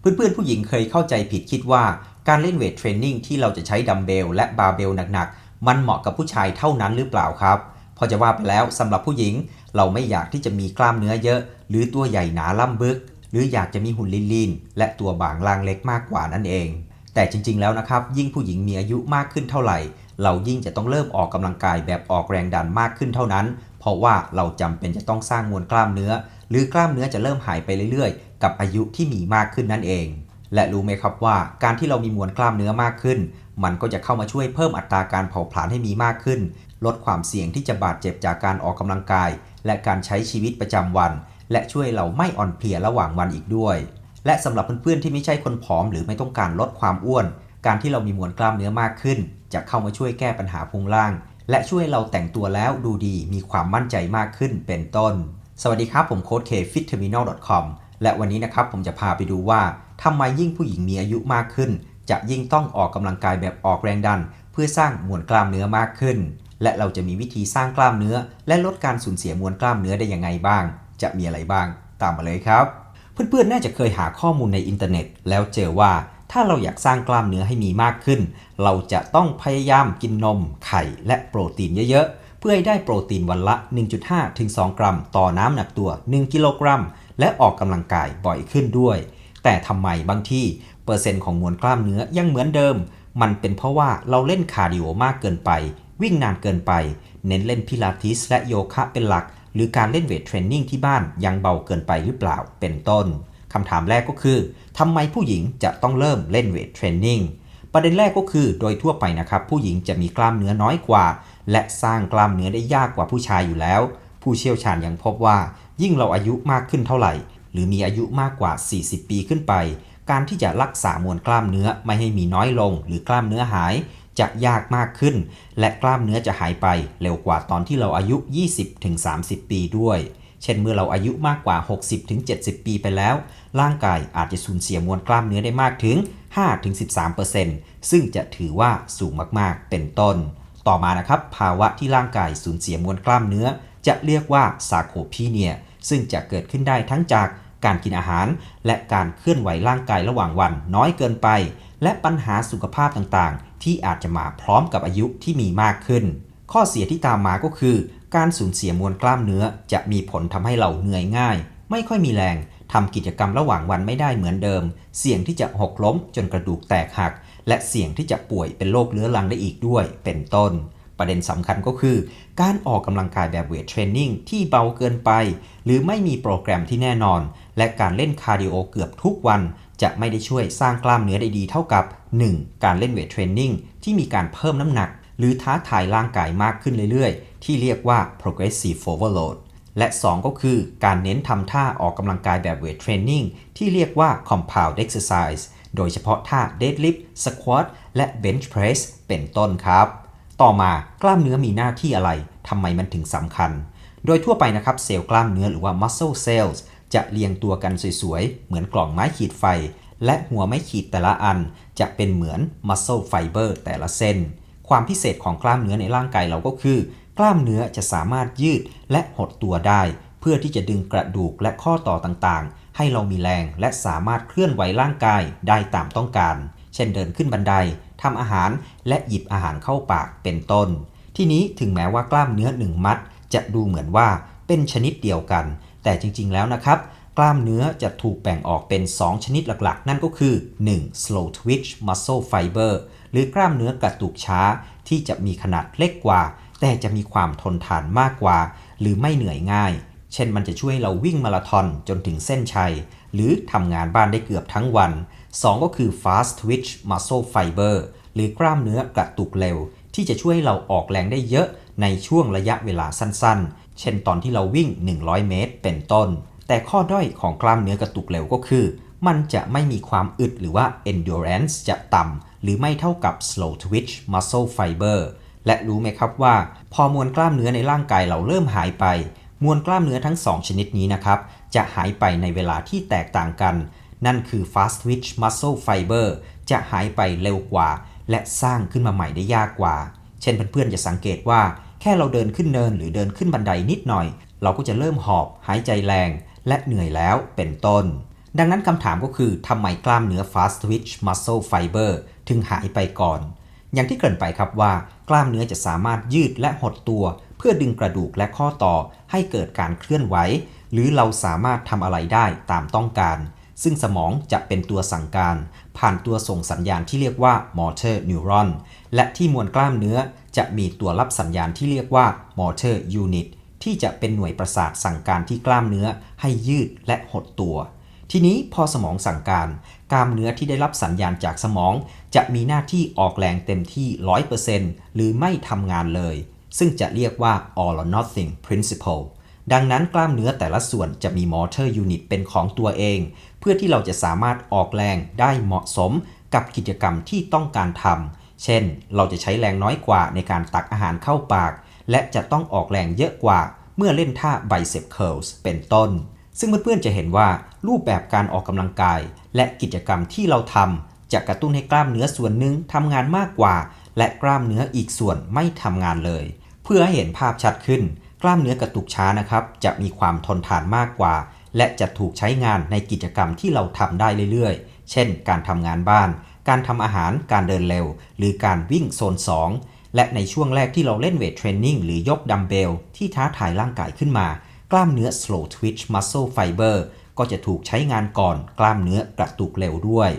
เพื่อนๆผู้หญิงเคยเข้าใจผิดคิดว่าการเล่นเวทเทรนนิ่งที่เราจะใช้ดัมเบลและบาร์เบลหนักๆ มันเหมาะกับผู้ชายเท่านั้นหรือเปล่าครับ พอจะว่าไปแล้วสำหรับผู้หญิงเราไม่อยากที่จะมีกล้ามเนื้อเยอะ หรือตัวใหญ่หนาล่ำบึก หรืออยากจะมีหุ่นลีนๆและตัวบางล่างเล็กมากกว่านั่นเอง แต่จริงๆแล้วนะครับ ยิ่งผู้หญิงมีอายุมากขึ้นเท่าไหร่ เรายิ่งจะต้องเริ่มออกกำลังกายแบบออกแรงดันมากขึ้นเท่านั้น เพราะว่าเราจำเป็นจะต้องสร้างมวลกล้ามเนื้อ หรือกล้ามเนื้อจะเริ่มหายไปเรื่อยๆ กับอายุที่มีมากขึ้นนั่นเอง และรู้ไหมครับว่าการที่เรามีมวลกล้ามเนื้อมากขึ้น มันก็จะเข้ามาช่วยเพิ่มอัตราการเผาผลาญให้มีมากขึ้น ลดความเสี่ยงที่จะบาดเจ็บจากการออกกำลังกาย และการใช้ชีวิตประจำวัน และช่วยเราไม่อ่อนเพลียระหว่างวันอีกด้วย และสำหรับเพื่อนๆที่ไม่ใช่คนผอมหรือไม่ต้องการลดความอ้วน การที่เรามีมวลกล้ามเนื้อมากขึ้น จะเข้ามาช่วยแก้ปัญหาพุงล่าง และช่วยเราแต่งตัวแล้วดูดีมีความมั่นใจมากขึ้นเป็นต้น สวัสดีครับ ผมโค้ดเค fitterminal.com และวันนี้นะครับผมจะพาไปดูว่าทำไมยิ่งผู้หญิงมีอายุมากขึ้น จะยิ่งต้องออกกำลังกายแบบออกแรงดัน เพื่อสร้างมวลกล้ามเนื้อมากขึ้น และเราจะมีวิธีสร้างกล้ามเนื้อ และลดการสูญเสียมวลกล้ามเนื้อได้ยังไงบ้าง จะมีอะไรบ้าง ตามมาเลยครับ เพื่อนๆน่าจะเคยหาข้อมูลในอินเทอร์เน็ต แล้วเจอว่าถ้าเราอยากสร้างกล้ามเนื้อให้มีมากขึ้น เราจะต้องพยายามกินนม ไข่ และโปรตีนเยอะๆ เพื่อให้ได้โปรตีนวันละ 1.5 ถึง 2 กรัม ต่อน้ำหนักตัว 1 กิโลกรัม และออกกำลังกายบ่อยขึ้นด้วย แต่ทำไมบางที่เปอร์เซ็นต์ของมวลกล้ามเนื้อยังเหมือนเดิม มันเป็นเพราะว่าเราเล่นคาร์ดิโอมากเกินไป วิ่งนานเกินไป เน้นเล่นพิลาทิสและโยคะเป็นหลัก หรือการเล่นเวทเทรนนิ่งที่บ้านยังเบาเกินไปหรือเปล่า เป็นต้นคำถามแรกก็คือทำไมผู้หญิงจะต้องเริ่มเล่นเวทเทรนนิ่งประเด็นแรกก็คือโดยทั่วไปนะครับ ผู้หญิงจะมีกล้ามเนื้อน้อยกว่า และสร้างกล้ามเนื้อได้ยากกว่าผู้ชายอยู่แล้ว ผู้เชี่ยวชาญยังพบว่า ยิ่งเราอายุมากขึ้นเท่าไหร่ หรือมีอายุมากกว่า 40 ปีขึ้นไป การที่จะรักษามวลกล้ามเนื้อไม่ให้มีน้อยลง หรือกล้ามเนื้อหายจะยากมากขึ้น และกล้ามเนื้อจะหายไป เร็วกว่าตอนที่เราอายุ 20-30 ปีด้วย เช่นเมื่อเราอายุมากกว่า 60-70 ปีไปแล้ว ร่างกายอาจจะสูญเสียมวลกล้ามเนื้อได้มากถึง 5-13%ซึ่งจะถือว่าสูงมากๆ เป็นต้น ต่อมานะครับภาวะที่ร่างกายสูญเสียมวลกล้ามเนื้อ จะเรียกว่าซาโคพีเนีย ซึ่งจะเกิดขึ้นได้ทั้งจากการกินอาหาร และการเคลื่อนไหวร่างกายระหว่างวันน้อยเกินไป และปัญหาสุขภาพต่างๆ ที่อาจจะมาพร้อมกับอายุที่มีมากขึ้น ข้อเสียที่ตามมาก็คือ การสูญเสียมวลกล้ามเนื้อ จะมีผลทำให้เราเหนื่อยง่าย ไม่ค่อยมีแรงทำกิจกรรมระหว่างวันไม่ได้เหมือนเดิม เสี่ยงที่จะหกล้มจนกระดูกแตกหัก และเสี่ยงที่จะป่วยเป็นโรคเรื้อรังได้อีกด้วย เป็นต้น ประเด็นสำคัญก็คือ การออกกำลังกายแบบเวทเทรนนิ่งที่เบาเกินไป หรือไม่มีโปรแกรมที่แน่นอน และการเล่นคาร์ดิโอเกือบทุกวัน จะไม่ได้ช่วยสร้างกล้ามเนื้อได้ดีเท่ากับ 1. การเล่นเวทเทรนนิ่งที่มีการเพิ่มน้ำหนัก หรือท้าทายร่างกายมากขึ้นเรื่อยๆ ที่เรียกว่า progressive overload และ 2 ก็คือการเน้นทำท่าออกกำลังกายแบบเวทเทรนนิ่งที่เรียกว่า compound exercise โดยเฉพาะท่า deadlift squat และ bench press เป็นต้นครับ ต่อมากล้ามเนื้อมีหน้าที่อะไรทำไมมันถึงสำคัญ โดยทั่วไปนะครับเซลล์กล้ามเนื้อหรือว่า muscle cells จะเรียงตัวกันสวยๆ เหมือนกล่องไม้ขีดไฟ และหัวไม้ขีดแต่ละอัน จะเป็นเหมือน muscle fiber แต่ละเส้น ความพิเศษของกล้ามเนื้อในร่างกายเราก็คือ กล้ามเนื้อจะสามารถยืดและหดตัวได้ เพื่อที่จะดึงกระดูกและข้อต่อต่างๆ ให้เรามีแรงและสามารถเคลื่อนไหวร่างกายได้ตามต้องการ เช่นเดินขึ้นบันไดทำอาหารและหยิบอาหารเข้าปากเป็นต้น ที่นี้ถึงแม้ว่ากล้ามเนื้อหนึ่งมัด จะดูเหมือนว่าเป็นชนิดเดียวกัน แต่จริงๆแล้วนะครับ กล้ามเนื้อจะถูกแบ่งออกเป็น 2 ชนิดหลักๆ นั่นก็คือ 1. slow twitch muscle fiber หรือกล้ามเนื้อกระตุกช้า ที่จะมีขนาดเล็กกว่า แต่จะมีความทนทานมากกว่า หรือไม่เหนื่อยง่าย เช่นมันจะช่วยเราวิ่งมาราธอนจนถึงเส้นชัย หรือทำงานบ้านได้เกือบทั้งวัน 2 ก็คือ fast twitch muscle fiber หรือกล้ามเนื้อกระตุกเร็ว ที่จะช่วยเราออกแรงได้เยอะในช่วงระยะเวลาสั้นๆ เช่นตอนที่เราวิ่ง 100 เมตร เป็นต้น แต่ข้อด้อยของกล้ามเนื้อกระตุกเร็วก็คือ มันจะไม่มีความอึดหรือว่า endurance จะต่ำหรือไม่เท่ากับ slow twitch muscle fiber และรู้ไหมครับว่า พอมวลกล้ามเนื้อในร่างกายเราเริ่มหายไป มวลกล้ามเนื้อทั้ง 2 ชนิดนี้นะครับ จะหายไปในเวลาที่แตกต่างกัน นั่นคือ fast twitch muscle fiber จะหายไปเร็วกว่า และสร้างขึ้นมาใหม่ได้ยากกว่า เช่นเพื่อนๆจะสังเกตว่า แค่เราเดินขึ้นเนินหรือเดินขึ้นบันไดนิดหน่อย เราก็จะเริ่มหอบ หายใจแรง และเหนื่อยแล้วเป็นต้น ดังนั้นคำถามก็คือทำไมกล้ามเนื้อ fast twitch muscle fiber ถึงหายไปก่อน อย่างที่เกริ่นไปครับว่า กล้ามเนื้อจะสามารถยืดและหดตัว เพื่อดึงกระดูกและข้อต่อให้เกิดการเคลื่อนไหว หรือเราสามารถทำอะไรได้ตามต้องการ ซึ่งสมองจะเป็นตัวสั่งการ ผ่านตัวส่งสัญญาณที่เรียกว่า motor neuron และที่มวลกล้ามเนื้อจะมีตัวรับสัญญาณที่เรียกว่า motor unit ที่จะเป็นหน่วยประสาทสั่งการที่กล้ามเนื้อให้ยืดและหดตัว ทีนี้พอสมองสั่งการ กล้ามเนื้อที่ได้รับสัญญาณจากสมอง จะมีหน้าที่ออกแรงเต็มที่ 100%หรือไม่ทำงานเลย ซึ่งจะเรียกว่า all or nothing principle ดังนั้นกล้ามเนื้อแต่ละส่วนจะมี motor unit เป็นของตัวเอง เพื่อที่เราจะสามารถออกแรงได้เหมาะสมกับกิจกรรมที่ต้องการทำ เช่น เราจะใช้แรงน้อยกว่าในการตักอาหารเข้าปาก และจะต้องออกแรงเยอะกว่าเมื่อเล่นท่า bicep curls เป็นต้น ซึ่งเพื่อนๆจะเห็นว่ารูปแบบการออกกำลังกาย และกิจกรรมที่เราทำจะกระตุ้นให้กล้ามเนื้อส่วนหนึ่งทำงานมากกว่า และกล้ามเนื้ออีกส่วนไม่ทำงานเลย เพื่อให้เห็นภาพชัดขึ้น กล้ามเนื้อกระตุกช้านะครับ จะมีความทนทานมากกว่า และจะถูกใช้งานในกิจกรรมที่เราทำได้เรื่อยๆ เช่น การทำงานบ้าน การทำอาหาร การเดินเร็ว หรือการวิ่งโซน 2 และในช่วงแรกที่เราเล่นเวทเทรนนิ่งหรือยกดัมเบลที่ท้าทายร่างกายขึ้นมา กล้ามเนื้อ slow twitch muscle fiber ก็จะถูกใช้งานก่อนกล้ามเนื้อกระตุกเร็วด้วย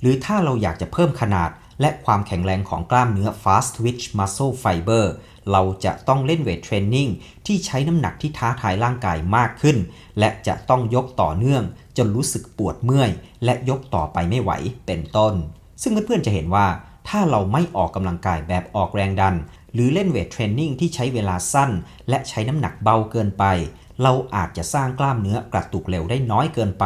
หรือถ้าเราอยากจะเพิ่มขนาด และความแข็งแรงของกล้ามเนื้อ fast twitch muscle fiber เราจะต้องเล่นเวทเทรนนิ่งที่ใช้น้ำหนักที่ท้าทายร่างกายมากขึ้น และจะต้องยกต่อเนื่อง จนรู้สึกปวดเมื่อย และยกต่อไปไม่ไหวเป็นต้น ซึ่งเพื่อนๆจะเห็นว่า ถ้าเราไม่ออกกำลังกายแบบออกแรงดัน หรือเล่นเวทเทรนนิ่งที่ใช้เวลาสั้น และใช้น้ำหนักเบาเกินไป เราอาจจะสร้างกล้ามเนื้อกระตุกเร็วได้น้อยเกินไป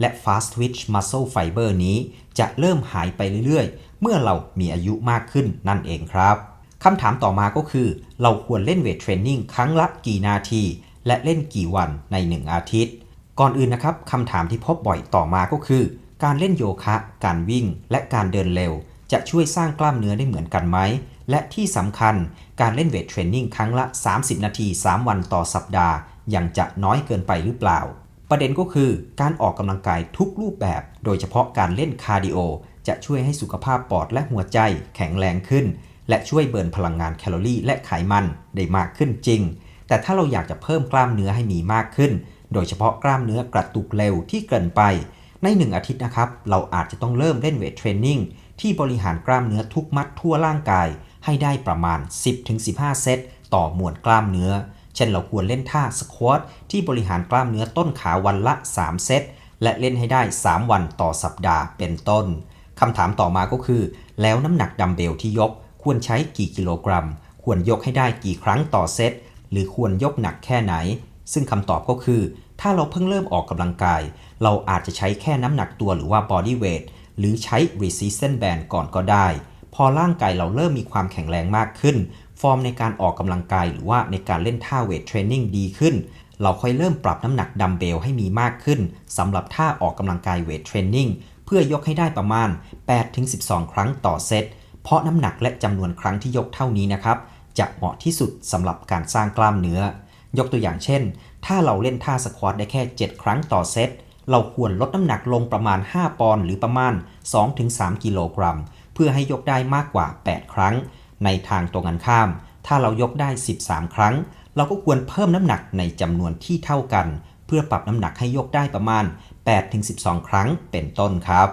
และ fast twitch muscle fiber นี้ จะเริ่มหายไปเรื่อยๆ เมื่อเรามีอายุมากขึ้นนั่นเองครับคำถามต่อมาก็คือ เราควรเล่นเวทเทรนนิ่งครั้งละกี่นาที และเล่นกี่วันใน 1 อาทิตย์ ก่อนอื่นนะครับคำถามที่พบบ่อยต่อมาก็คือ การเล่นโยคะ การวิ่ง และการเดินเร็ว จะช่วยสร้างกล้ามเนื้อได้เหมือนกันไหม และที่สำคัญการเล่นเวทเทรนนิ่งครั้งละ 30 นาที 3 วันต่อสัปดาห์ ยังจะน้อยเกินไปหรือเปล่า ประเด็นก็คือการออกกำลังกายทุกรูปแบบ โดยเฉพาะการเล่นคาร์ดิโอ จะช่วยให้สุขภาพปอดและหัวใจแข็งแรงขึ้น และช่วยเบิร์นพลังงานแคลอรี่และไขมันได้มากขึ้นจริง แต่ถ้าเราอยากจะเพิ่มกล้ามเนื้อให้มีมากขึ้น โดยเฉพาะกล้ามเนื้อกระตุกเร็วที่เกินไป ใน1อาทิตย์นะครับ เราอาจจะต้องเริ่มเล่นเวทเทรนนิ่งที่บริหารกล้ามเนื้อทุกมัดทั่วร่างกาย ให้ได้ประมาณ 10-15 เซตต่อมวลกล้ามเนื้อ เช่นเราควรเล่นท่าสควอตที่บริหารกล้ามเนื้อต้นขาวันละ 3 เซต และเล่นให้ได้ 3 วันต่อสัปดาห์เป็นต้นคำถามต่อมาก็คือ แล้วน้ำหนักดัมเบลที่ยกควรใช้กี่กิโลกรัม ควรยกให้ได้กี่ครั้งต่อเซต หรือควรยกหนักแค่ไหน ซึ่งคำตอบก็คือ ถ้าเราเพิ่งเริ่มออกกำลังกาย เราอาจจะใช้แค่น้ำหนักตัวหรือว่า body weight หรือใช้ resistance band ก่อนก็ได้ พอร่างกายเราเริ่มมีความแข็งแรงมากขึ้น ฟอร์มในการออกกำลังกายหรือว่าในการเล่นท่าเวทเทรนนิ่งดีขึ้น เราค่อยเริ่มปรับน้ำหนักดัมเบลให้มีมากขึ้นสำหรับท่าออกกำลังกายเวทเทรนนิ่งเพื่อยกให้ได้ประมาณ 8-12 ครั้งต่อเซตเพราะน้ำหนักและจำนวนครั้งที่ยกเท่านี้นะครับจะเหมาะที่สุดสำหรับการสร้างกล้ามเนื้อ ยกตัวอย่างเช่น ถ้าเราเล่นท่าสควอตได้แค่ 7 ครั้งต่อเซตเราควรลดน้ำหนักลงประมาณ 5 ปอนด์หรือประมาณ 2-3 กิโลกรัม เพื่อให้ยกได้มากกว่า 8 ครั้ง ในทางตรงกันข้าม ถ้าเรายกได้ 13 ครั้ง เราก็ควรเพิ่มน้ำหนักในจำนวนที่เท่ากัน เพื่อปรับน้ำหนักให้ยกได้ประมาณ 8-12 ครั้งเป็นต้นครับ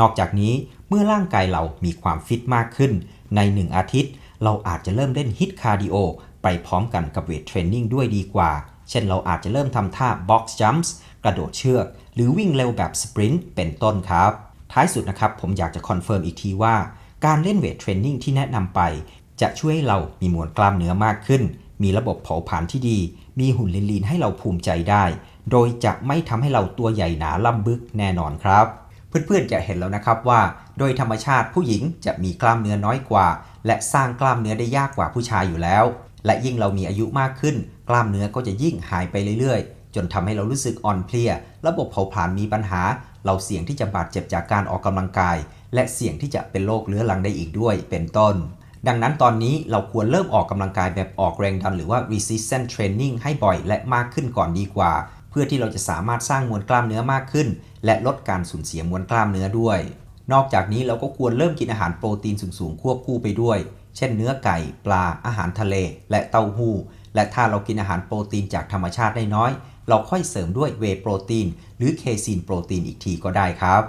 นอกจากนี้เมื่อร่างกายเรามีความฟิตมากขึ้น ใน 1 อาทิตย์ เราอาจจะเริ่มเล่นฮิตคาร์ดิโอไปพร้อมกันกับเวทเทรนนิ่งด้วยดีกว่า เช่นเราอาจจะเริ่มทำท่า box jumps กระโดดเชือก หรือวิ่งเร็วแบบสปรินต์เป็นต้นครับ ท้ายสุดนะครับผมอยากจะคอนเฟิร์มอีกทีว่าการเล่นเวทเทรนนิ่งที่แนะนำไป จะช่วยให้เรามีมวลกล้ามเนื้อมากขึ้น มีระบบเผาผลาญที่ดี มีหุ่นลีนๆให้เราภูมิใจได้ โดยจะไม่ทำให้เราตัวใหญ่หนาล่ำบึกแน่นอนครับเพื่อนๆจะเห็นแล้วนะครับว่า โดยธรรมชาติผู้หญิงจะมีกล้ามเนื้อน้อยกว่า และสร้างกล้ามเนื้อได้ยากกว่าผู้ชายอยู่แล้ว และยิ่งเรามีอายุมากขึ้น กล้ามเนื้อก็จะยิ่งหายไปเรื่อยๆ จนทำให้เรารู้สึกอ่อนเพลีย ระบบเผาผลาญมีปัญหา เราเสี่ยงที่จะบาดเจ็บจากการออกกำลังกาย และเสี่ยงที่จะเป็นโรคเรื้อรังได้อีกด้วย เป็นต้น ดังนั้นตอนนี้เราควรเริ่มออกกำลังกายแบบออกแรงดันหรือว่า resistance training ให้บ่อยและมากขึ้นก่อนดีกว่า เพื่อที่เราจะสามารถสร้างมวลกล้ามเนื้อมากขึ้น และลดการสูญเสียมวลกล้ามเนื้อด้วย นอกจากนี้เราก็ควรเริ่มกินอาหารโปรตีนสูงๆควบคู่ไปด้วย เช่น เนื้อไก่ ปลา อาหารทะเล และเต้าหู้ และถ้าเรากินอาหารโปรตีนจากธรรมชาติได้น้อย เราค่อยเสริมด้วยเวโปรตีนหรือเคซีนโปรตีนอีกทีก็ได้ครับ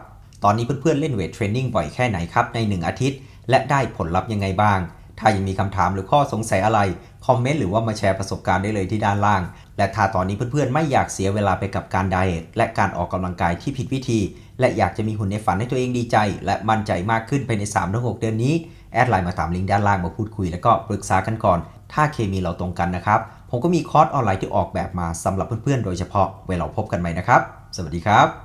ตอนนี้เพื่อนๆเล่นเวทเทรนนิ่งบ่อยแค่ไหนครับใน 1 อาทิตย์ และได้ผลลัพธ์ยังไงบ้าง ถ้ายังมีคำถามหรือข้อสงสัยอะไร คอมเมนต์หรือว่ามาแชร์ประสบการณ์ได้เลยที่ด้านล่าง และถ้าตอนนี้เพื่อนๆไม่อยากเสียเวลาไปกับการไดเอทและการออกกำลังกายที่ผิดวิธี และอยากจะมีหุ่นในฝันให้ตัวเองดีใจ และมั่นใจมากขึ้นภายใน3-6เดือนนี้แอดไลน์มาตามลิงก์ด้านล่างมาพูดคุยแล้วก็ปรึกษากันก่อน ถ้าเคมีเราตรงกันนะครับ ผมก็มีคอร์สออนไลน์ที่ออกแบบมาสำหรับเพื่อนๆ โดยเฉพาะไว้เราพบกันใหม่นะครับ สวัสดีครับ